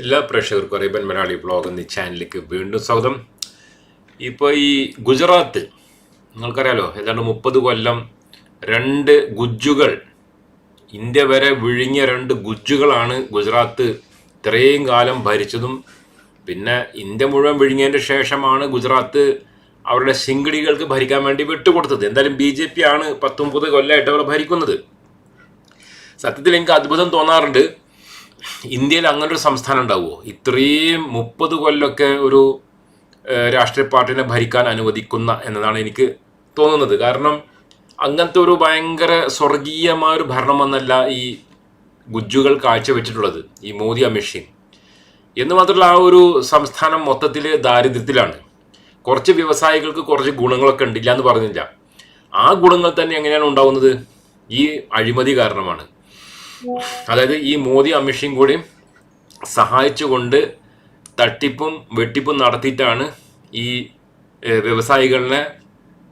എല്ലാ പ്രേക്ഷകർക്കും അറിയപ്പൻ മലയാളി ബ്ലോഗ് എന്ന ചാനലിലേക്ക് വീണ്ടും സ്വാഗതം. ഇപ്പോൾ ഈ ഗുജറാത്ത് നിങ്ങൾക്കറിയാലോ ഏതാണ്ട് മുപ്പത് കൊല്ലം രണ്ട് ഗുജ്ജുകൾ ഇന്ത്യ വരെ വിഴുങ്ങിയ രണ്ട് ഗുജ്ജുകളാണ് ഗുജറാത്ത് ഇത്രയും കാലം ഭരിച്ചതും. പിന്നെ ഇന്ത്യ മുഴുവൻ വിഴുങ്ങിയതിന്റെ ശേഷമാണ് ഗുജറാത്ത് അവരുടെ ശിങ്കിടികൾക്ക് ഭരിക്കാൻ വേണ്ടി വിട്ടുകൊടുത്തത്. എന്തായാലും ബി ജെ പി ആണ് പത്തൊമ്പത് കൊല്ലമായിട്ട് അവർ ഭരിക്കുന്നത്. സത്യത്തിൽ എനിക്ക് അത്ഭുതം തോന്നാറുണ്ട്. ഇന്ത്യയിൽ അങ്ങനൊരു സംസ്ഥാനം ഉണ്ടാവുമോ? ഇത്രയും മുപ്പത് കൊല്ലമൊക്കെ ഒരു രാഷ്ട്രീയ പാർട്ടിനെ ഭരിക്കാൻ അനുവദിക്കുന്ന എന്നതാണ് എനിക്ക് തോന്നുന്നത്. കാരണം അങ്ങനത്തെ ഒരു ഭയങ്കര സ്വർഗീയമായ ഒരു ഭരണമെന്നല്ല ഈ ഗുജ്ജുകൾ കാഴ്ചവെച്ചിട്ടുള്ളത് ഈ മോദി അമിത്ഷയും എന്ന് മാത്രമല്ല ആ ഒരു സംസ്ഥാനം മൊത്തത്തിൽ ദാരിദ്ര്യത്തിലാണ്. കുറച്ച് വ്യവസായികൾക്ക് കുറച്ച് ഗുണങ്ങളൊക്കെ ഉണ്ട് ഇല്ല എന്ന് പറഞ്ഞില്ല. ആ ഗുണങ്ങൾ തന്നെ എങ്ങനെയാണ് ഉണ്ടാവുന്നത്? ഈ അഴിമതി കാരണമാണ്. അതായത് ഈ മോദി അമിഷയും കൂടി സഹായിച്ചുകൊണ്ട് തട്ടിപ്പും വെട്ടിപ്പും നടത്തിയിട്ടാണ് ഈ വ്യവസായികളെ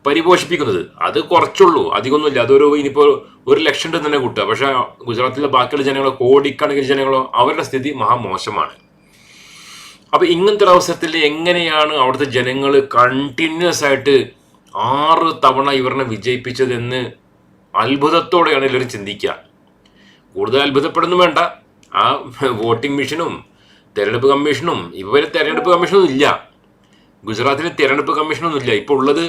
പരിപോഷിപ്പിക്കുന്നത്. അത് കുറച്ചുള്ളൂ. അധികമൊന്നുമില്ല. അതൊരു ഇനിയിപ്പോൾ ഒരു ലക്ഷം രൂപ തന്നെ കൂട്ടുക. പക്ഷെ ഗുജറാത്തിലെ ബാക്കിയുള്ള ജനങ്ങളോ കോടിക്കണക്കിന് ജനങ്ങളോ അവരുടെ സ്ഥിതി മഹാമോശമാണ്. അപ്പൊ ഇങ്ങനത്തെ ഒരു അവസരത്തിൽ എങ്ങനെയാണ് അവിടുത്തെ ജനങ്ങൾ കണ്ടിന്യൂസ് ആയിട്ട് ആറ് തവണ ഇവരെ വിജയിപ്പിച്ചതെന്ന് അത്ഭുതത്തോടെയാണ് എല്ലാവരും ചിന്തിക്കുക. കൂടുതൽ അത്ഭുതപ്പെടുന്നു വേണ്ട. ആ വോട്ടിംഗ് മെഷീനും തെരഞ്ഞെടുപ്പ് കമ്മീഷനും ഇവരെ തെരഞ്ഞെടുപ്പ് കമ്മീഷനൊന്നും ഇല്ല. ഗുജറാത്തിലെ തെരഞ്ഞെടുപ്പ് കമ്മീഷനൊന്നും ഇല്ല. ഇപ്പോൾ ഉള്ളത്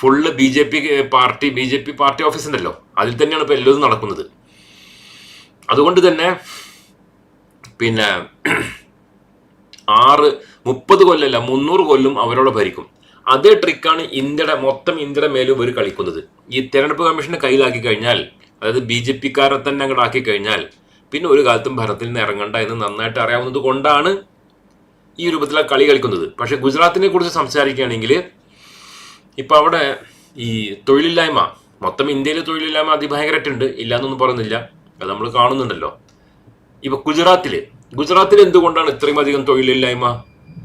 full B J P party B J P party office ഉണ്ടല്ലോ. അതിൽ തന്നെയാണ് ഇപ്പോൾ എല്ലാം നടക്കുന്നത്. അതുകൊണ്ട് തന്നെ പിന്നെ ആറ് മുപ്പത് കൊല്ലമല്ല മുന്നൂറ് കൊല്ലും അവരോട് ഭരിക്കും. അതേ ട്രിക്കാണ് ഇന്ത്യയുടെ മൊത്തം ഇന്ത്യയുടെ മേലും ഇവർ കളിക്കുന്നത്. ഈ തെരഞ്ഞെടുപ്പ് കമ്മീഷനെ കയ്യിലാക്കി കഴിഞ്ഞാൽ അതായത് ബി ജെ പിക്കാരെ തന്നെ അങ്ങോട്ട് ആക്കി കഴിഞ്ഞാൽ പിന്നെ ഒരു കാലത്തും ഭരണത്തിൽ നിന്ന് ഇറങ്ങണ്ട എന്ന് നന്നായിട്ട് അറിയാവുന്നത് കൊണ്ടാണ് ഈ രൂപത്തിലെ കളി കളിക്കുന്നത്. പക്ഷേ ഗുജറാത്തിനെ കുറിച്ച് സംസാരിക്കുകയാണെങ്കിൽ ഇപ്പൊ അവിടെ ഈ തൊഴിലില്ലായ്മ മൊത്തം ഇന്ത്യയിലെ തൊഴിലില്ലായ്മ അതിഭയങ്കരമായിട്ടുണ്ട്. ഇല്ല എന്നൊന്നും പറയുന്നില്ല. അത് നമ്മൾ കാണുന്നുണ്ടല്ലോ. ഇപ്പൊ ഗുജറാത്തിൽ ഗുജറാത്തിൽ എന്തുകൊണ്ടാണ് ഇത്രയും അധികം തൊഴിലില്ലായ്മ?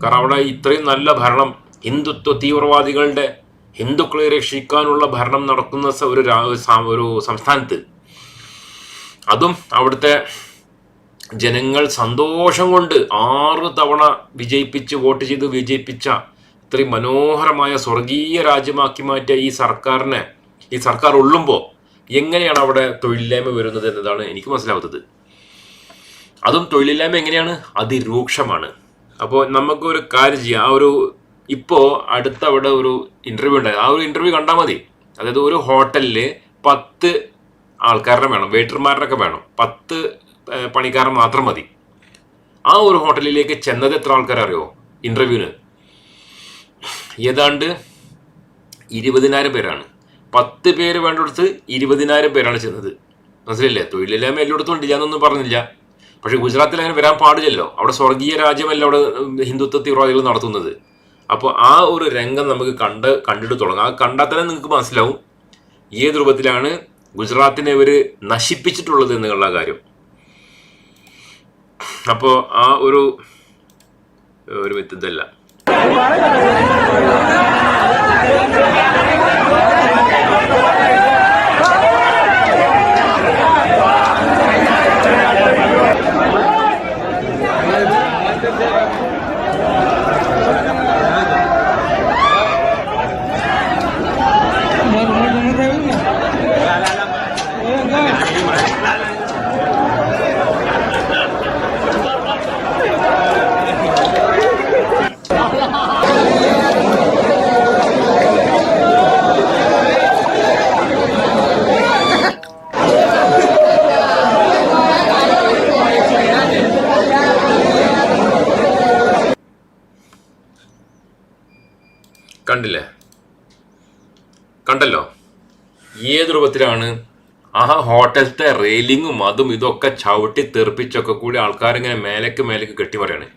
കാരണം അവിടെ ഇത്രയും നല്ല ഭരണം ഹിന്ദുത്വ തീവ്രവാദികളുടെ ഹിന്ദുക്കളെ രക്ഷിക്കാനുള്ള ഭരണം നടക്കുന്ന ഒരു ഒരു സംസ്ഥാനത്ത്. അതും അവിടുത്തെ ജനങ്ങൾ സന്തോഷം കൊണ്ട് ആറ് തവണ വിജയിപ്പിച്ച് വോട്ട് ചെയ്ത് വിജയിപ്പിച്ച ഇത്രയും മനോഹരമായ സ്വർഗീയ രാജ്യമാക്കി മാറ്റിയ ഈ സർക്കാരിനെ ഈ സർക്കാർ ഉള്ളുമ്പോൾ എങ്ങനെയാണ് അവിടെ തൊഴിലില്ലായ്മ വരുന്നത് എന്നതാണ് എനിക്ക് മനസ്സിലാവുന്നത് അതും തൊഴിലില്ലായ്മ എങ്ങനെയാണ്? അതിരൂക്ഷമാണ്. അപ്പോൾ നമുക്ക് ഒരു കാര്യം ചെയ്യാം. ആ ഒരു ഇപ്പോൾ അടുത്ത അവിടെ ഒരു ഇന്റർവ്യൂ ഉണ്ടായി ആ ഒരു ഇന്റർവ്യൂ കണ്ടാൽ മതി. അതായത് ഒരു ഹോട്ടലിൽ പത്ത് ആൾക്കാരുടെ വേണം വെയിറ്റർമാരുടെയൊക്കെ വേണം. പത്ത് പണിക്കാരൻ മാത്രം മതി. ആ ഒരു ഹോട്ടലിലേക്ക് ചെന്നത് എത്ര ആൾക്കാരെ അറിയോ? ഇന്റർവ്യൂവിന് ഏതാണ്ട് ഇരുപതിനായിരം പേരാണ്. പത്ത് പേര് വേണ്ടടുത്ത് ഇരുപതിനായിരം പേരാണ് ചെന്നത്. മനസ്സിലില്ലേ തൊഴിലില്ലായ്മ എല്ലായിടത്തും ഉണ്ട്. ഞാനൊന്നും പറഞ്ഞില്ല. പക്ഷേ ഗുജറാത്തിൽ അങ്ങനെ വരാൻ പാടില്ലല്ലോ. അവിടെ സ്വർഗീയ രാജ്യമല്ല അവിടെ ഹിന്ദുത്വ തീവ്രവാദികൾ നടത്തുന്നത്. അപ്പോൾ ആ ഒരു രംഗം നമുക്ക് കണ്ട് കണ്ടിട്ട് തുടങ്ങാം. ആ കണ്ടാൽ തന്നെ നിങ്ങൾക്ക് മനസ്സിലാവും ഏത് രൂപത്തിലാണ് ഗുജറാത്തിനെ ഇവർ നശിപ്പിച്ചിട്ടുള്ളത് എന്നുള്ള കാര്യം. അപ്പോൾ ആ ഒരു ഒരു ഇതല്ല. കണ്ടല്ലോ? ഏത് രൂപത്തിലാണ്? ആ ഹോട്ടലത്തെ റെയിലിങ്ങും അതും ഇതൊക്കെ ചവിട്ടി തെറിപ്പിച്ചൊക്കെ കൂടി ആൾക്കാരിങ്ങനെ മേലേക്ക് മേലേക്ക് കെട്ടിമറിയാണ്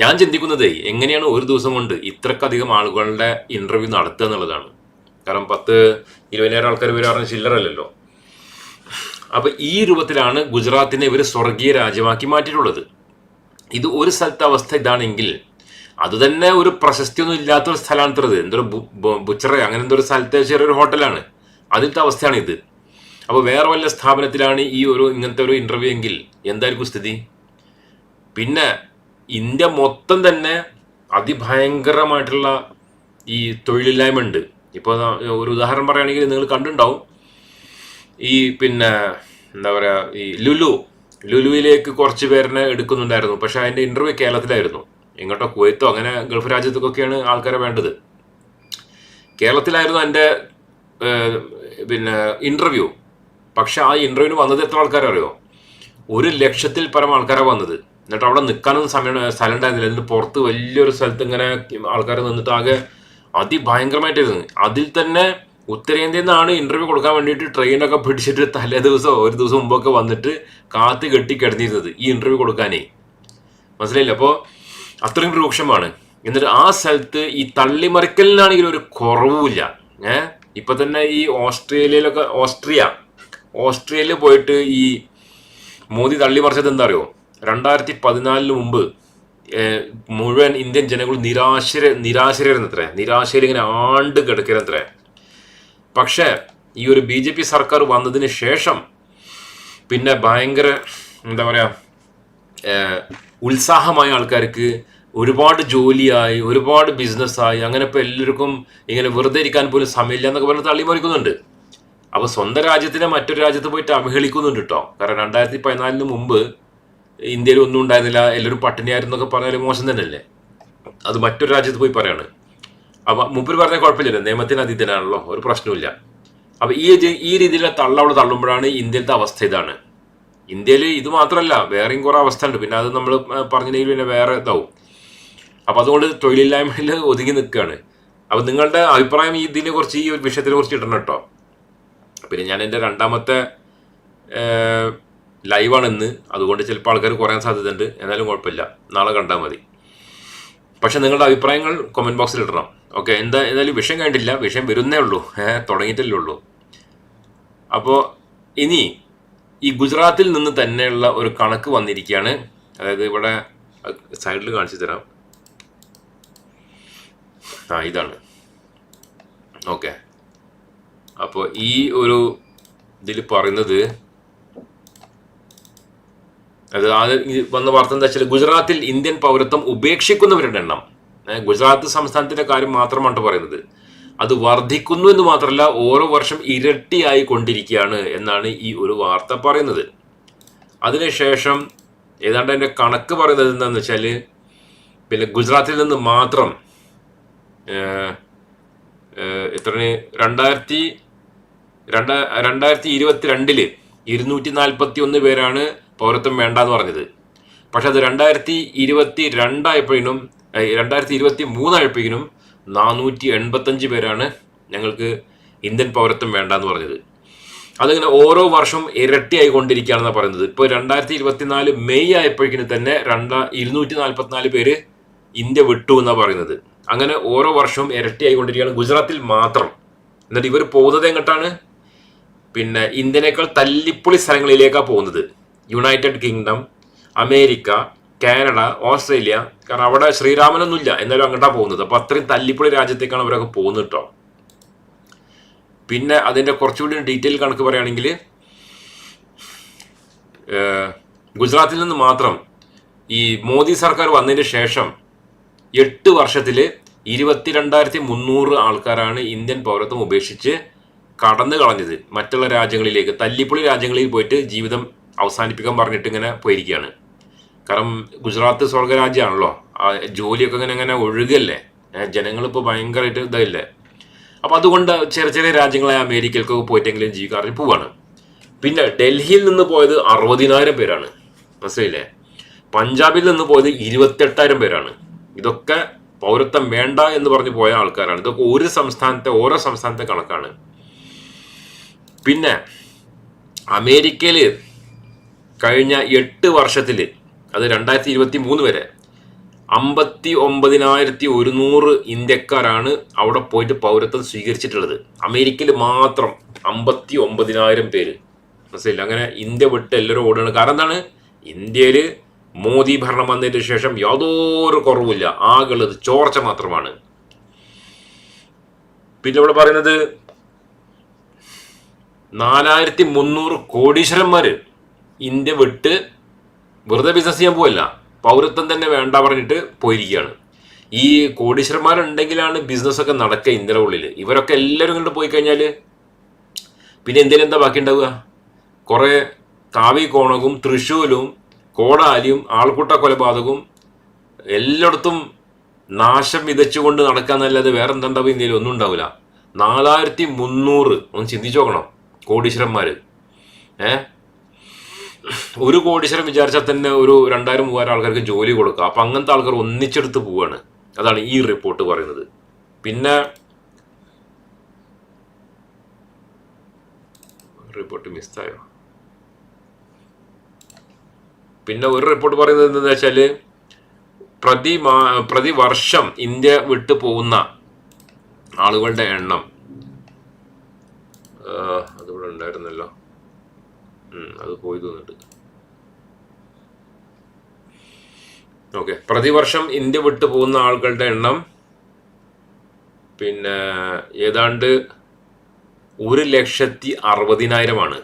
ഞാൻ ചിന്തിക്കുന്നത് എങ്ങനെയാണ് ഒരു ദിവസം കൊണ്ട് ഇത്രക്കധികം ആളുകളുടെ ഇന്റർവ്യൂ നടത്തുക എന്നുള്ളതാണ്. കാരണം പത്ത് ഇരുപതിനായിരം ആൾക്കാർ വരാറുള്ള ചില്ലറല്ലല്ലോ അപ്പൊ ഈ രൂപത്തിലാണ് ഗുജറാത്തിനെ ഇവർ സ്വർഗീയ രാജ്യമാക്കി മാറ്റിയിട്ടുള്ളത്. ഇത് ഒരു സ്ഥലത്തെ അവസ്ഥ ഇതാണെങ്കിൽ അത് തന്നെ ഒരു പ്രശസ്തിയൊന്നും ഇല്ലാത്ത ഒരു സ്ഥലമാണ് എന്തൊരു ബു- ബു- ബുച്ചറ അങ്ങനെ എന്തൊരു സ്ഥലത്തെ ചെറിയൊരു ഹോട്ടലാണ്. അതിലത്തെ അവസ്ഥയാണ് ഇത്. അപ്പോൾ വേറെ വല്ല സ്ഥാപനത്തിലാണ് ഈ ഒരു ഇങ്ങനത്തെ ഒരു ഇന്റർവ്യൂ എങ്കിൽ എന്തായിരിക്കും സ്ഥിതി? പിന്നെ ഇന്ത്യ മൊത്തം തന്നെ അതിഭയങ്കരമായിട്ടുള്ള ഈ തൊഴിലില്ലായ്മ ഉണ്ട്. ഇപ്പോൾ ഒരു ഉദാഹരണം പറയുകയാണെങ്കിൽ നിങ്ങൾ കണ്ടിട്ടുണ്ടാവും. ഈ പിന്നെ എന്താ പറയുക ഈ ലുലു. ലുലുവിലേക്ക് കുറച്ച് പേരിനെ എടുക്കുന്നുണ്ടായിരുന്നു. പക്ഷേ അതിന്റെ ഇന്റർവ്യൂ കേരളത്തിലായിരുന്നു. എങ്ങോട്ടോ കുവൈത്തോ അങ്ങനെ ഗൾഫ് രാജ്യത്തൊക്കെയാണ് ആൾക്കാരെ വേണ്ടത്. കേരളത്തിലായിരുന്നു എന്റെ പിന്നെ ഇന്റർവ്യൂ പക്ഷെ ആ ഇന്റർവ്യൂവിന് വന്നത് എത്ര ആൾക്കാരറിയോ? ഒരു ലക്ഷത്തിൽ പരം ആൾക്കാരാണ് വന്നത്. എന്നിട്ട് അവിടെ നിൽക്കാനൊന്നും സമയം സ്ഥലം ഉണ്ടായിരുന്നില്ല. എന്നിട്ട് പുറത്ത് വലിയൊരു സ്ഥലത്ത് ഇങ്ങനെ ആൾക്കാർ നിന്നിട്ട് ആകെ അതിഭയങ്കരമായിട്ടായിരുന്നു. അതിൽ തന്നെ ഉത്തരേന്ത്യയിൽ നിന്നാണ് ഇന്റർവ്യൂ കൊടുക്കാൻ വേണ്ടിയിട്ട് ട്രെയിനൊക്കെ പിടിച്ചിട്ട് തലേ ദിവസം ഒരു ദിവസം മുമ്പൊക്കെ വന്നിട്ട് കാത്ത് കെട്ടി കിടന്നിരുന്നത് ഈ ഇന്റർവ്യൂ കൊടുക്കാനേ. മനസ്സിലായില്ല? അപ്പോൾ അത്രയും രൂക്ഷമാണ്. എന്നിട്ട് ആ സ്ഥലത്ത് ഈ തള്ളിമറിക്കലിനാണെങ്കിൽ ഒരു കുറവുമില്ല. ഏഹ് ഇപ്പൊ തന്നെ ഈ ഓസ്ട്രേലിയയിലൊക്കെ ഓസ്ട്രിയ ഓസ്ട്രേലിയ പോയിട്ട് ഈ മോദി തള്ളിമറിച്ചത് എന്താ അറിയോ രണ്ടായിരത്തി പതിനാലിന് മുമ്പ് മുഴുവൻ ഇന്ത്യൻ ജനങ്ങൾ നിരാശര നിരാശരായിരുന്നത്രേ നിരാശയിൽ ഇങ്ങനെ ആണ്ട് കിടക്കരുന്നത്രേ പക്ഷേ ഈ ഒരു ബി ജെ പി സർക്കാർ വന്നതിന് ശേഷം പിന്നെ ഭയങ്കര എന്താ പറയാ ഏഹ്, ഉത്സാഹമായ ആൾക്കാർക്ക് ഒരുപാട് ജോലിയായി ഒരുപാട് ബിസിനസ്സായി അങ്ങനെ ഇപ്പോൾ എല്ലാവർക്കും ഇങ്ങനെ വെറുതെ ഇരിക്കാൻ പോലും സമയമില്ല എന്നൊക്കെ പറഞ്ഞ് തള്ളിമറിക്കുന്നുണ്ട്. അപ്പോൾ സ്വന്തം രാജ്യത്തിനെ മറ്റൊരു രാജ്യത്ത് പോയിട്ട് അവഹേളിക്കുന്നുണ്ട് കേട്ടോ കാരണം രണ്ടായിരത്തി പതിനാലിന് മുമ്പ് ഇന്ത്യയിൽ ഒന്നും ഉണ്ടായിരുന്നില്ല എല്ലാവരും പട്ടിണിയായിരുന്നു എന്നൊക്കെ പറഞ്ഞാൽ മോശം തന്നെയല്ലേ? അത് മറ്റൊരു രാജ്യത്ത് പോയി പറയാണ്. അപ്പം മുമ്പിൽ പറഞ്ഞ കുഴപ്പമില്ലല്ലോ നിയമത്തിന് അതീതനാണല്ലോ ഒരു പ്രശ്നവുമില്ല. അപ്പം ഈ ഈ രീതിയിലുള്ള തള്ളവൾ തള്ളുമ്പോഴാണ് ഇന്ത്യയിലത്തെ അവസ്ഥ ഇതാണ്. ഇന്ത്യയിൽ ഇത് മാത്രമല്ല വേറെയും കുറേ അവസ്ഥ ഉണ്ട് പിന്നെ അത് നമ്മൾ പറഞ്ഞില്ലെങ്കിൽ പിന്നെ വേറെ ഇതാവും. അപ്പോൾ അതുകൊണ്ട് തൊഴിലില്ലായ്മയിൽ ഒതുങ്ങി നിൽക്കുകയാണ് അപ്പോൾ നിങ്ങളുടെ അഭിപ്രായം ഇതിനെ കുറിച്ച് ഈ ഒരു വിഷയത്തിനെ കുറിച്ച് ഇടണം കേട്ടോ. പിന്നെ ഞാൻ എന്റെ രണ്ടാമത്തെ ലൈവാണ് ഇന്ന്. അതുകൊണ്ട് ചിലപ്പോൾ ആൾക്കാർ കുറയാൻ സാധ്യതയുണ്ട്. എന്നാലും കുഴപ്പമില്ല. നാളെ കണ്ടാൽ മതി. പക്ഷെ നിങ്ങളുടെ അഭിപ്രായങ്ങൾ കമന്റ് ബോക്സിൽ ഇടണം. ഓക്കെ എന്താ എന്തായാലും വിഷയം കണ്ടില്ല വിഷയം വരുന്നേ ഉള്ളൂ. തുടങ്ങിയിട്ടല്ലേ ഉള്ളൂ. അപ്പോൾ ഇനി ഈ ഗുജറാത്തിൽ നിന്ന് തന്നെയുള്ള ഒരു കണക്ക് വന്നിരിക്കുകയാണ്. അതായത് ഇവിടെ സൈഡിൽ കാണിച്ചു തരാം. ആ ഇതാണ്. ഓക്കെ. അപ്പോൾ ഈ ഒരു ഇതിൽ പറയുന്നത് അത് ആദ്യം വന്ന വാർത്ത എന്താ വെച്ചാൽ ഗുജറാത്തിൽ ഇന്ത്യൻ പൗരത്വം ഉപേക്ഷിക്കുന്നവരുടെ എണ്ണം. ഗുജറാത്ത് സംസ്ഥാനത്തിന്റെ കാര്യം മാത്രമാണ് പറയുന്നത്. അത് വർദ്ധിക്കുന്നു എന്ന് മാത്രമല്ല ഓരോ വർഷം ഇരട്ടിയായി കൊണ്ടിരിക്കുകയാണ് എന്നാണ് ഈ ഒരു വാർത്ത പറയുന്നത്. അതിനുശേഷം ഏതാണ്ട് അതിന്റെ കണക്ക് പറയുന്നത് എന്താണെന്ന് വെച്ചാൽ പിന്നെ ഗുജറാത്തിൽ നിന്ന് മാത്രം എത്രയാണ്? രണ്ടായിരത്തി രണ്ട രണ്ടായിരത്തി ഇരുപത്തിരണ്ടിൽ ഇരുന്നൂറ്റി നാൽപ്പത്തി ഒന്ന് പേരാണ് പൗരത്വം വേണ്ട എന്ന് പറഞ്ഞത്. പക്ഷെ അത് രണ്ടായിരത്തി ഇരുപത്തി രണ്ടായപ്പോഴും രണ്ടായിരത്തി ഇരുപത്തി മൂന്നായപ്പോഴേക്കും നാനൂറ്റി എൺപത്തഞ്ച് പേരാണ് ഞങ്ങൾക്ക് ഇന്ത്യൻ പൗരത്വം വേണ്ട എന്ന് പറഞ്ഞത്. അതിങ്ങനെ ഓരോ വർഷവും ഇരട്ടിയായി കൊണ്ടിരിക്കുകയാണെന്നാണ് പറയുന്നത്. ഇപ്പോൾ രണ്ടായിരത്തി ഇരുപത്തിനാല് മെയ് ആയപ്പോഴേക്കിന് തന്നെ രണ്ടാ ഇരുന്നൂറ്റി നാൽപ്പത്തിനാല് പേര് ഇന്ത്യ വിട്ടു എന്നാണ് പറയുന്നത്. അങ്ങനെ ഓരോ വർഷവും ഇരട്ടിയായി കൊണ്ടിരിക്കുകയാണ് ഗുജറാത്തിൽ മാത്രം. എന്നിട്ട് ഇവർ പോകുന്നത് എങ്ങോട്ടാണ്? പിന്നെ ഇന്ത്യനേക്കാൾ തല്ലിപ്പൊളി സ്ഥലങ്ങളിലേക്കാണ് പോകുന്നത്. United Kingdom America Canada Australia കാരണം അവിടെ ശ്രീരാമനൊന്നുമില്ല. എന്നാലും അങ്ങോട്ടാണ് പോകുന്നത്. അപ്പൊ അത്രയും തല്ലിപ്പൊളി രാജ്യത്തേക്കാണ് അവരൊക്കെ പോകുന്നത് കേട്ടോ പിന്നെ അതിന്റെ കുറച്ചുകൂടി ഡീറ്റെയിൽ കണക്ക് പറയുകയാണെങ്കിൽ ഗുജറാത്തിൽ നിന്ന് മാത്രം ഈ മോദി സർക്കാർ വന്നതിന് ശേഷം എട്ട് വർഷത്തിൽ ഇരുപത്തിരണ്ടായിരത്തി മുന്നൂറ് ആൾക്കാരാണ് ഇന്ത്യൻ പൗരത്വം ഉപേക്ഷിച്ച് കടന്നു കളഞ്ഞത്. മറ്റുള്ള രാജ്യങ്ങളിലേക്ക് തല്ലിപ്പൊളി രാജ്യങ്ങളിൽ പോയിട്ട് ജീവിതം അവസാനിപ്പിക്കാൻ പറഞ്ഞിട്ട് ഇങ്ങനെ പോയിരിക്കുകയാണ്. കാരണം ഗുജറാത്ത് സ്വർഗരാജ്യമാണല്ലോ. ആ ജോലിയൊക്കെ ഇങ്ങനെ ഇങ്ങനെ ഒഴുകല്ലേ? ജനങ്ങളിപ്പോൾ ഭയങ്കരമായിട്ട് ഇതല്ലേ അപ്പം അതുകൊണ്ട് ചെറിയ ചെറിയ രാജ്യങ്ങളായ അമേരിക്കയിലേക്കൊക്കെ പോയിട്ടെങ്കിലും ജീവിക്കാറിൽ പോവാണ്. പിന്നെ ഡൽഹിയിൽ നിന്ന് പോയത് അറുപതിനായിരം പേരാണ്. മനസ്സിലായില്ലേ? പഞ്ചാബിൽ നിന്ന് പോയത് ഇരുപത്തെട്ടായിരം പേരാണ്. ഇതൊക്കെ പൗരത്വം വേണ്ട എന്ന് പറഞ്ഞ് പോയ ആൾക്കാരാണ്. ഇതൊക്കെ ഒരു സംസ്ഥാനത്തെ ഓരോ സംസ്ഥാനത്തെ കണക്കാണ്. പിന്നെ അമേരിക്കയിൽ കഴിഞ്ഞ എട്ട് വർഷത്തിൽ അത് രണ്ടായിരത്തി ഇരുപത്തി മൂന്ന് വരെ. അമ്പത്തി ഒമ്പതിനായിരത്തി ഒരുന്നൂറ് ഇന്ത്യക്കാരാണ് അവിടെ പോയിട്ട് പൗരത്വം സ്വീകരിച്ചിട്ടുള്ളത്. അമേരിക്കയിൽ മാത്രം അമ്പത്തി ഒമ്പതിനായിരം പേര്. മനസ്സിലായില്ല? അങ്ങനെ ഇന്ത്യ വിട്ട് എല്ലാവരും ഓടുകയാണ്. കാരണം എന്താണ്? ഇന്ത്യയിൽ മോദി ഭരണം വന്നതിന് ശേഷം യാതൊരു കുറവുമില്ല. ആകുള്ളത് ചോർച്ച മാത്രമാണ്. പിന്നെ ഇവിടെ പറയുന്നത് നാലായിരത്തി മുന്നൂറ് കോടീശ്വരന്മാർ ഇന്ത്യ വിട്ട് വെറുതെ ബിസിനസ് ചെയ്യാൻ പോവല്ല. പൗരത്വം തന്നെ വേണ്ട പറഞ്ഞിട്ട് പോയിരിക്കുകയാണ്. ഈ കോടീശ്വരന്മാരുണ്ടെങ്കിലാണ് ബിസിനസ്സൊക്കെ നടക്കുക ഇന്ത്യയുടെ ഉള്ളിൽ ഇവരൊക്കെ എല്ലാവരും ഇങ്ങോട്ട് പോയി കഴിഞ്ഞാൽ പിന്നെ എന്തെങ്കിലും എന്താ ബാക്കി ഉണ്ടാവുക? കുറേ കാവി കോണകും തൃശ്ശൂലും കോടാലിയും ആൾക്കൂട്ട കൊലപാതകവും എല്ലായിടത്തും നാശം വിതച്ചുകൊണ്ട് നടക്കാന്നല്ലാതെ വേറെ എന്താ ഉണ്ടാവുക ഇന്ത്യയിൽ? ഒന്നും ഉണ്ടാവില്ല. നാലായിരത്തി മുന്നൂറ് ഒന്ന് ചിന്തിച്ചു നോക്കണം കോടീശ്വരന്മാർ ഏ? ഒരു കോടീശ്വരം വിചാരിച്ചാൽ തന്നെ ഒരു രണ്ടായിരം മൂവായിരം ആൾക്കാർക്ക് ജോലി കൊടുക്കുക അപ്പം അങ്ങനത്തെ ആൾക്കാർ ഒന്നിച്ചെടുത്ത് പോവാണ്. അതാണ് ഈ റിപ്പോർട്ട് പറയുന്നത്. പിന്നെ റിപ്പോർട്ട് മിസ്സായോ? പിന്നെ ഒരു റിപ്പോർട്ട് പറയുന്നത് എന്താണെന്ന് വെച്ചാൽ പ്രതി പ്രതിവർഷം ഇന്ത്യ വിട്ടു പോകുന്ന ആളുകളുടെ എണ്ണം അതിവിടെ ഉണ്ടായിരുന്നല്ലോ. അത് പോയി തോന്നിട്ട്. ഓക്കെ പ്രതിവർഷം ഇന്ത്യ വിട്ടു പോകുന്ന ആളുകളുടെ എണ്ണം പിന്നെ ഏതാണ്ട് ഒരു ലക്ഷത്തി അറുപതിനായിരമാണ്.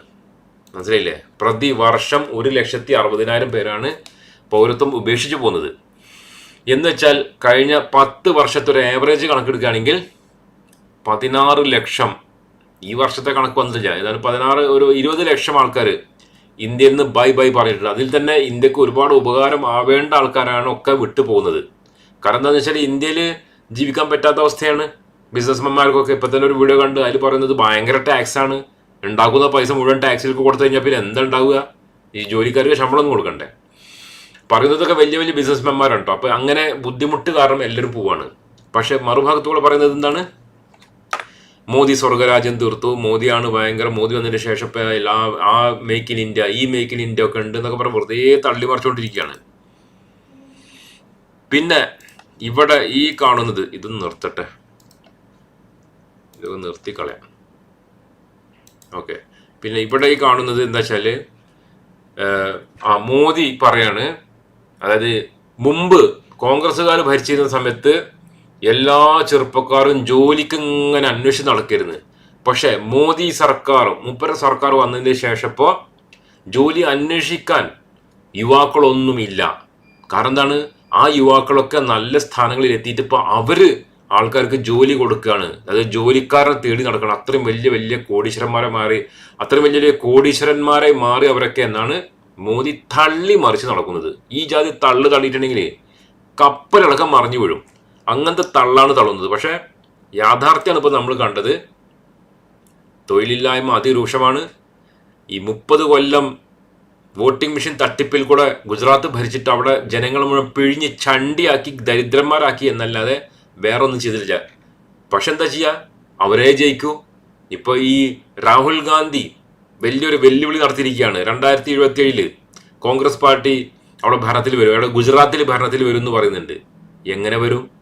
മനസ്സിലായില്ലേ? പ്രതിവർഷം ഒരു ലക്ഷത്തി അറുപതിനായിരം പേരാണ് പൗരത്വം ഉപേക്ഷിച്ചു പോകുന്നത്. എന്ന് വെച്ചാൽ കഴിഞ്ഞ പത്ത് വർഷത്തെ ഒരു ആവറേജ് കണക്കെടുക്കുകയാണെങ്കിൽ പതിനാറ് ലക്ഷം ഈ വർഷത്തെ കണക്ക് വന്നിട്ടില്ല ഏതാണ്ട് പതിനാറ് ഒരു ഇരുപത് ലക്ഷം ആൾക്കാർ ഇന്ത്യയിൽ നിന്ന് ബൈ ബൈ പറഞ്ഞിട്ടുണ്ട്. അതിൽ തന്നെ ഇന്ത്യയ്ക്ക് ഒരുപാട് ഉപകാരം ആവേണ്ട ആൾക്കാരാണ് ഒക്കെ വിട്ടു പോകുന്നത്. കാരണം എന്താണെന്ന് വെച്ചാൽ ഇന്ത്യയിൽ ജീവിക്കാൻ പറ്റാത്ത അവസ്ഥയാണ്. ബിസിനസ്മാൻമാർക്കൊക്കെ ഇപ്പം തന്നെ ഒരു വീഡിയോ കണ്ട് അതിൽ പറയുന്നത് ഭയങ്കര ടാക്സ് ആണ്. ഉണ്ടാക്കുന്ന പൈസ മുഴുവൻ ടാക്സിലേക്ക് കൊടുത്തു കഴിഞ്ഞാൽ പിന്നെ എന്താ ഉണ്ടാവുക? ഈ ജോലിക്കാർക്ക് ശമ്പളം കൊടുക്കണ്ടേ? പറയുന്നതൊക്കെ വലിയ വലിയ ബിസിനസ്മാൻമാരാണ് കേട്ടോ അപ്പം അങ്ങനെ ബുദ്ധിമുട്ട് കാരണം എല്ലാവരും പോവാണ്. പക്ഷേ മറുഭാഗത്തൂടെ പറയുന്നത് എന്താണ്? മോദി സ്വർഗരാജ്യം തീർത്തു. മോദിയാണ് ഭയങ്കര. മോദി വന്നതിന് ശേഷം എല്ലാ ആ മേക്ക് ഇൻ ഇന്ത്യ ഈ മേക്ക് ഇൻ ഇന്ത്യ ഒക്കെ ഉണ്ട് എന്നൊക്കെ പറഞ്ഞ് വെറുതെ തള്ളി മറിച്ചുകൊണ്ടിരിക്കുകയാണ്. പിന്നെ ഇവിടെ ഈ കാണുന്നത് ഇത് നിർത്തട്ടെ. ഇത് നിർത്തിക്കളയാം. ഓക്കെ. പിന്നെ ഇവിടെ ഈ കാണുന്നത് എന്താ വെച്ചാൽ ആ മോദി പറയാണ് അതായത് മുമ്പ് കോൺഗ്രസ്സുകാർ ഭരിച്ചിരുന്ന സമയത്ത് എല്ലാ ചെറുപ്പക്കാരും ജോലിക്ക് ഇങ്ങനെ അന്വേഷിച്ച് നടക്കരുത്. പക്ഷേ മോദി സർക്കാർ മുപ്പര സർക്കാർ വന്നതിന് ശേഷം ഇപ്പോൾ ജോലി അന്വേഷിക്കാൻ യുവാക്കളൊന്നുമില്ല. കാരണം എന്താണ്? ആ യുവാക്കളൊക്കെ നല്ല സ്ഥാനങ്ങളിൽ എത്തിയിട്ട് ഇപ്പോൾ അവർ ആൾക്കാർക്ക് ജോലി കൊടുക്കുകയാണ്. അതായത് ജോലിക്കാരെ തേടി നടക്കണം. അത്രയും വലിയ വലിയ കോടീശ്വരന്മാരെ മാറി അത്രയും വലിയ വലിയ കോടീശ്വരന്മാരെ മാറി അവരൊക്കെ എന്നാണ് മോദി തള്ളി മറിച്ച് നടക്കുന്നത്. ഈ ജാതി തള്ളു തള്ളിയിട്ടുണ്ടെങ്കിൽ കപ്പലടക്കം മറിഞ്ഞു വീഴും. അങ്ങനത്തെ തള്ളാണ് തള്ളുന്നത്. പക്ഷേ യാഥാർത്ഥ്യമാണ് ഇപ്പോൾ നമ്മൾ കണ്ടത്. തൊഴിലില്ലായ്മ അതിരൂക്ഷമാണ്. ഈ മുപ്പത് കൊല്ലം വോട്ടിംഗ് മെഷീൻ തട്ടിപ്പിൽ കൂടെ ഗുജറാത്ത് ഭരിച്ചിട്ട് അവിടെ ജനങ്ങൾ മുഴുവൻ പിഴിഞ്ഞ് ചണ്ടിയാക്കി ദരിദ്രന്മാരാക്കി എന്നല്ലാതെ വേറെ ഒന്നും ചെയ്തിട്ടില്ല. പക്ഷെ എന്താ ചെയ്യുക അവരെ ജയിക്കൂ. ഇപ്പൊ ഈ രാഹുൽ ഗാന്ധി വലിയൊരു വെല്ലുവിളി നടത്തിയിരിക്കുകയാണ്. രണ്ടായിരത്തി ഇരുപത്തി ഏഴിൽ കോൺഗ്രസ് പാർട്ടി അവിടെ ഭരണത്തിൽ വരും. അവിടെ ഗുജറാത്തിൽ ഭരണത്തിൽ വരും എന്ന് പറയുന്നുണ്ട്. എങ്ങനെ വരും?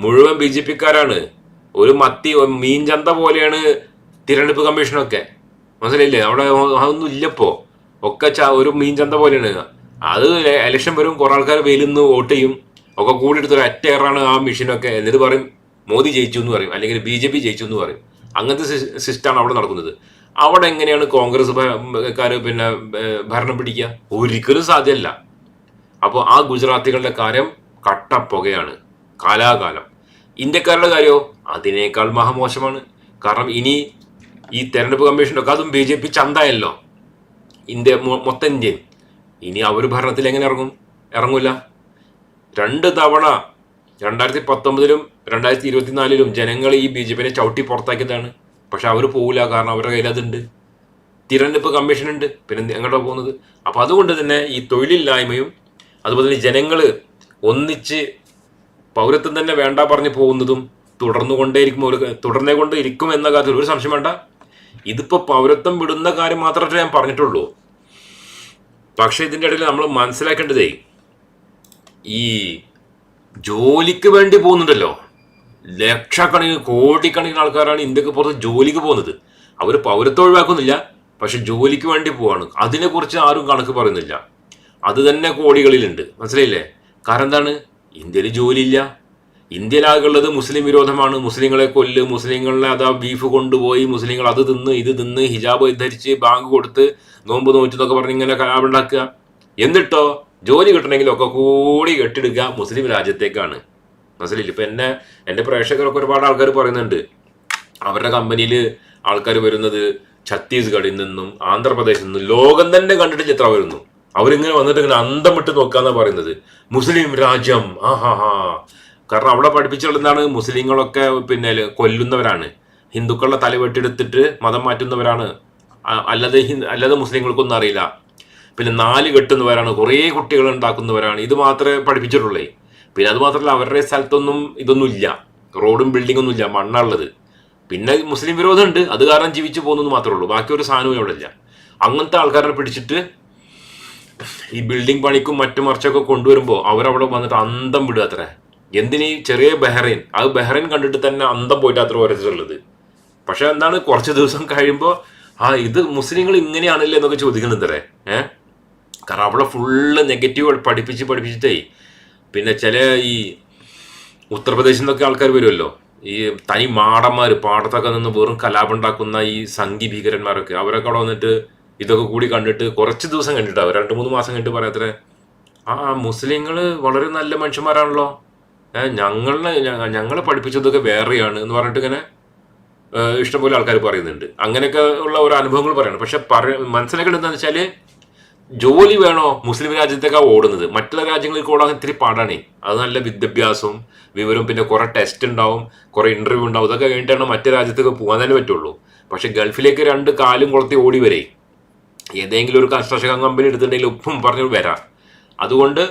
മുഴുവൻ ബി ജെ പിക്കാരാണ്. ഒരു മത്തി ഒരു മീൻ ചന്ത പോലെയാണ് തിരഞ്ഞെടുപ്പ് കമ്മീഷനൊക്കെ. മനസ്സിലായില്ലേ? അവിടെ അതൊന്നും ഇല്ലപ്പോ. ഒക്കെ ച- ഒരു മീൻ ചന്ത പോലെയാണ്. അത് ഇലക്ഷൻ വരും കുറെ ആൾക്കാർ വെയിലുന്ന് വോട്ട് ചെയ്യും. ഒക്കെ കൂടി എടുത്തൊരു അറ്റയറാണ് ആ മെഷീനൊക്കെ. എന്നിട്ട് പറയും മോദി ജയിച്ചു എന്ന് പറയും. അല്ലെങ്കിൽ ബി ജെ പി ജയിച്ചു എന്ന് പറയും. അങ്ങനത്തെ സിസ്റ്റമാണ് അവിടെ നടക്കുന്നത്. അവിടെ എങ്ങനെയാണ് കോൺഗ്രസ് കാര് പിന്നെ ഭരണം പിടിക്കുക? ഒരിക്കലും സാധ്യമല്ല. അപ്പോൾ ആ ഗുജറാത്തികളുടെ കാര്യം കട്ടപ്പുകയാണ്. കാലാകാലം. ഇന്ത്യക്കാരുടെ കാര്യമോ അതിനേക്കാൾ മഹാമോശമാണ്. കാരണം ഇനി ഈ തെരഞ്ഞെടുപ്പ് കമ്മീഷനൊക്കെ അതും ബി ജെ പി ചന്തയല്ലോ. ഇന്ത്യ മൊത്തം ഇന്ത്യൻ. ഇനി അവർ ഭരണത്തിൽ എങ്ങനെ ഇറങ്ങും? ഇറങ്ങൂല. രണ്ട് തവണ രണ്ടായിരത്തി പത്തൊമ്പതിലും രണ്ടായിരത്തി ഇരുപത്തിനാലിലും ജനങ്ങൾ ഈ ബി ജെ പിനെ ചവിട്ടി പുറത്താക്കിയതാണ്. പക്ഷെ അവർ പോകില്ല കാരണം അവരുടെ കയ്യിൽ അതുണ്ട്. തിരഞ്ഞെടുപ്പ് കമ്മീഷൻ ഉണ്ട് പിന്നെ എങ്ങോട്ടാണ് പോകുന്നത്? അപ്പോൾ അതുകൊണ്ട് തന്നെ ഈ തൊഴിലില്ലായ്മയും അതുപോലെ തന്നെ ജനങ്ങൾ ഒന്നിച്ച് പൗരത്വം തന്നെ വേണ്ട പറഞ്ഞു പോകുന്നതും തുടർന്നു കൊണ്ടേയിരിക്കും ഒരു തുടർന്നേ കൊണ്ട് ഇരിക്കും എന്ന കാര്യത്തിൽ ഒരു സംശയം വേണ്ട. ഇതിപ്പോ പൗരത്വം വിടുന്ന കാര്യം മാത്രമേ ഞാൻ പറഞ്ഞിട്ടുള്ളൂ. പക്ഷേ ഇതിന്റെ ഇടയിൽ നമ്മൾ മനസ്സിലാക്കേണ്ടതേ ഈ ജോലിക്ക് വേണ്ടി പോകുന്നുണ്ടല്ലോ. ലക്ഷക്കണക്കിന് കോടിക്കണക്കിന് ആൾക്കാരാണ് ഇന്ത്യയ്ക്ക് പുറത്ത് ജോലിക്ക് പോകുന്നത്. അവർ പൗരത്വം ഒഴിവാക്കുന്നില്ല പക്ഷെ ജോലിക്ക് വേണ്ടി പോവാണ്. അതിനെക്കുറിച്ച് ആരും കണക്ക് പറയുന്നില്ല. അത് തന്നെ കോടികളിലുണ്ട്. മനസ്സിലായില്ലേ? കാരണം എന്താണ്? ഇന്ത്യയിൽ ജോലിയില്ല. ഇന്ത്യയിലാകുള്ളത് മുസ്ലിം വിരോധമാണ്. മുസ്ലിങ്ങളെ കൊല്ല് മുസ്ലിങ്ങളെ അതാ ബീഫ് കൊണ്ടുപോയി മുസ്ലിങ്ങൾ അത് തിന്ന് ഇത് തിന്ന് ഹിജാബ് ധരിച്ച് ബാങ്ക് കൊടുത്ത് നോമ്പ് നോറ്റ് എന്നൊക്കെ പറഞ്ഞ് ഇങ്ങനെ കലാപുണ്ടാക്കുക എന്നിട്ടോ ജോലി കിട്ടണമെങ്കിലൊക്കെ കൂടി കെട്ടിടുക മുസ്ലിം രാജ്യത്തേക്കാണ്. മനസ്സിലില്ല ഇപ്പം എന്നെ എന്റെ പ്രേക്ഷകരൊക്കെ ഒരുപാട് ആൾക്കാർ പറയുന്നുണ്ട്. അവരുടെ കമ്പനിയിൽ ആൾക്കാർ വരുന്നത് ഛത്തീസ്ഗഡിൽ നിന്നും ആന്ധ്രാപ്രദേശിൽ നിന്നും. ലോകം തന്നെ കണ്ടിട്ട് ചിത്രം വരുന്നു. അവരിങ്ങനെ വന്നിട്ട് ഇങ്ങനെ അന്തം വിട്ട് നോക്കാന്നാ പറയുന്നത്. മുസ്ലിം രാജ്യം ആ ഹാ കാരണം അവിടെ പഠിപ്പിച്ചുകൊണ്ടെന്താണ് മുസ്ലിങ്ങളൊക്കെ പിന്നെ കൊല്ലുന്നവരാണ്. ഹിന്ദുക്കളുടെ തല വെട്ടിയെടുത്തിട്ട് മതം മാറ്റുന്നവരാണ്. അല്ലാതെ അല്ലാതെ മുസ്ലിങ്ങൾക്കൊന്നും അറിയില്ല. പിന്നെ നാല് കെട്ടുന്നവരാണ്. കുറേ കുട്ടികൾ ഉണ്ടാക്കുന്നവരാണ്. ഇത് മാത്രമേ പഠിപ്പിച്ചിട്ടുള്ളേ. പിന്നെ അത് മാത്രമല്ല അവരുടെ സ്ഥലത്തൊന്നും ഇതൊന്നും ഇല്ല റോഡും ബിൽഡിങ്ങൊന്നും ഇല്ല മണ്ണുള്ളത് പിന്നെ മുസ്ലിം വിരോധമുണ്ട്. അത് കാരണം ജീവിച്ചു പോകുന്നത് മാത്രമേ ഉള്ളൂ. ബാക്കി ഒരു സാധനവും ഇവിടെ ഇല്ല അങ്ങനത്തെ ആൾക്കാരെ പിടിച്ചിട്ട് ഈ ബിൽഡിംഗ് പണിക്കും മറ്റു മറിച്ചൊക്കെ കൊണ്ടുവരുമ്പോൾ അവരവിടെ വന്നിട്ട് അന്തം വിടുക അത്ര. എന്തിനീ ചെറിയ ബഹ്റൈൻ? അത് ബഹ്റൈൻ കണ്ടിട്ട് തന്നെ അന്തം പോയിട്ട് അത്ര ഓരോരുത്തരുള്ളത് പക്ഷെ എന്താണ് കുറച്ച് ദിവസം കഴിയുമ്പോൾ ആ ഇത് മുസ്ലിങ്ങൾ ഇങ്ങനെയാണല്ലേ എന്നൊക്കെ ചോദിക്കുന്നത് അത്രേ. ഏഹ് കാരണം അവിടെ ഫുള്ള് നെഗറ്റീവ് പഠിപ്പിച്ച് പഠിപ്പിച്ചിട്ടേ. പിന്നെ ചില ഈ ഉത്തർപ്രദേശിൽ നിന്നൊക്കെ ആൾക്കാർ വരുമല്ലോ. ഈ തനി മാടന്മാർ പാടത്തൊക്കെ നിന്ന് വെറും കലാപുണ്ടാക്കുന്ന ഈ സംഘി ഭീകരന്മാരൊക്കെ അവരൊക്കെ അവിടെ വന്നിട്ട് ഇതൊക്കെ കൂടി കണ്ടിട്ട് കുറച്ച് ദിവസം കണ്ടിട്ടാവും രണ്ട് മൂന്ന് മാസം കണ്ടിട്ട് പറയാത്രേ ആ മുസ്ലിങ്ങൾ വളരെ നല്ല മനുഷ്യന്മാരാണല്ലോ. ഞങ്ങളെ ഞങ്ങളെ പഠിപ്പിച്ചതൊക്കെ വേറെയാണ് എന്ന് പറഞ്ഞിട്ട് ഇങ്ങനെ ഇഷ്ടംപോലെ ആൾക്കാർ പറയുന്നുണ്ട്. അങ്ങനെയൊക്കെ ഉള്ള ഒരു അനുഭവങ്ങൾ പറയണം. പക്ഷെ പറ മനസ്സിലാക്കേണ്ടത് എന്താണെന്ന് വെച്ചാൽ ജോലി വേണോ മുസ്ലിം രാജ്യത്തേക്കാണ് ഓടുന്നത്? മറ്റുള്ള രാജ്യങ്ങളിൽ ഓടാൻ ഇത്തിരി പാടാണേ. അത് നല്ല വിദ്യാഭ്യാസവും വിവരവും പിന്നെ കുറെ ടെസ്റ്റ് ഉണ്ടാവും കുറെ ഇന്റർവ്യൂ ഉണ്ടാവും. ഇതൊക്കെ കഴിഞ്ഞിട്ടാണ് മറ്റു രാജ്യത്തേക്ക് പോകാൻ തന്നെ പറ്റുള്ളൂ. പക്ഷെ ഗൾഫിലേക്ക് രണ്ട് കാലും കൊളത്തി ഓടി വരെ. ഏതെങ്കിലും ഒരു കൺസ്ട്രക്ഷൻ കമ്പനി എടുത്തിട്ടുണ്ടെങ്കിൽ ഉപ്പും പറഞ്ഞു വരാം. അതുകൊണ്ട്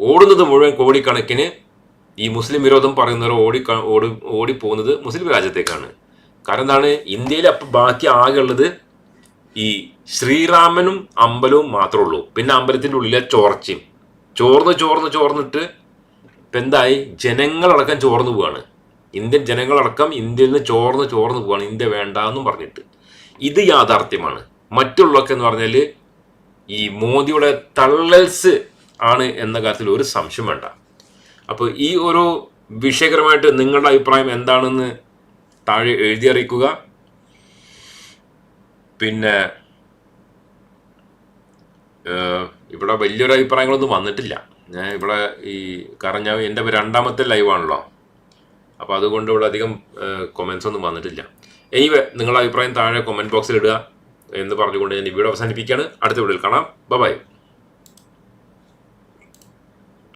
ഓടുന്നത് മുഴുവൻ കോടിക്കണക്കിന് ഈ മുസ്ലിം വിരോധം പറയുന്നവർ ഓടി ഓടി ഓടിപ്പോകുന്നത് മുസ്ലിം രാജ്യത്തേക്കാണ്. കാരണം എന്താണ്? ഇന്ത്യയിൽ അപ്പം ബാക്കി ആകെ ഉള്ളത് ഈ ശ്രീരാമനും അമ്പലവും മാത്രമേ ഉള്ളൂ. പിന്നെ അമ്പലത്തിന്റെ ഉള്ളിലെ ചോർച്ചയും. ചോർന്ന് ചോർന്ന് ചോർന്നിട്ട് ഇപ്പം എന്തായി? ജനങ്ങളടക്കം ചോർന്നു പോവാണ്. ഇന്ത്യൻ ജനങ്ങളടക്കം ഇന്ത്യയിൽ നിന്ന് ചോർന്ന് ചോർന്ന് പോവാണ്. ഇന്ത്യ വേണ്ട എന്നും പറഞ്ഞിട്ട്. ഇത് യാഥാർത്ഥ്യമാണ്. മറ്റുള്ളതൊക്കെ എന്ന് പറഞ്ഞാൽ ഈ മോദിയുടെ തള്ളൽസ് ആണ് എന്ന കാര്യത്തിൽ ഒരു സംശയം വേണ്ട. അപ്പോൾ ഈ ഒരു വിഷയകരമായിട്ട് നിങ്ങളുടെ അഭിപ്രായം എന്താണെന്ന് താഴെ എഴുതി അറിയിക്കുക. പിന്നെ ഇവിടെ വലിയൊരു അഭിപ്രായങ്ങളൊന്നും വന്നിട്ടില്ല. ഞാൻ ഇവിടെ ഈ കാരണം ഞാൻ എന്റെ രണ്ടാമത്തെ ലൈവാണല്ലോ. അപ്പോൾ അതുകൊണ്ട് ഇവിടെ അധികം കൊമൻസ് ഒന്നും വന്നിട്ടില്ല. എനിവേ നിങ്ങളുടെ അഭിപ്രായം താഴെ കൊമന്റ് ബോക്സിൽ ഇടുക. എന്ന് പറഞ്ഞുകൊണ്ട് ഞാൻ ഈ വീഡിയോ അവസാനിപ്പിക്കുകയാണ്. അടുത്ത വീഡിയോയിൽ കാണാം. ബൈ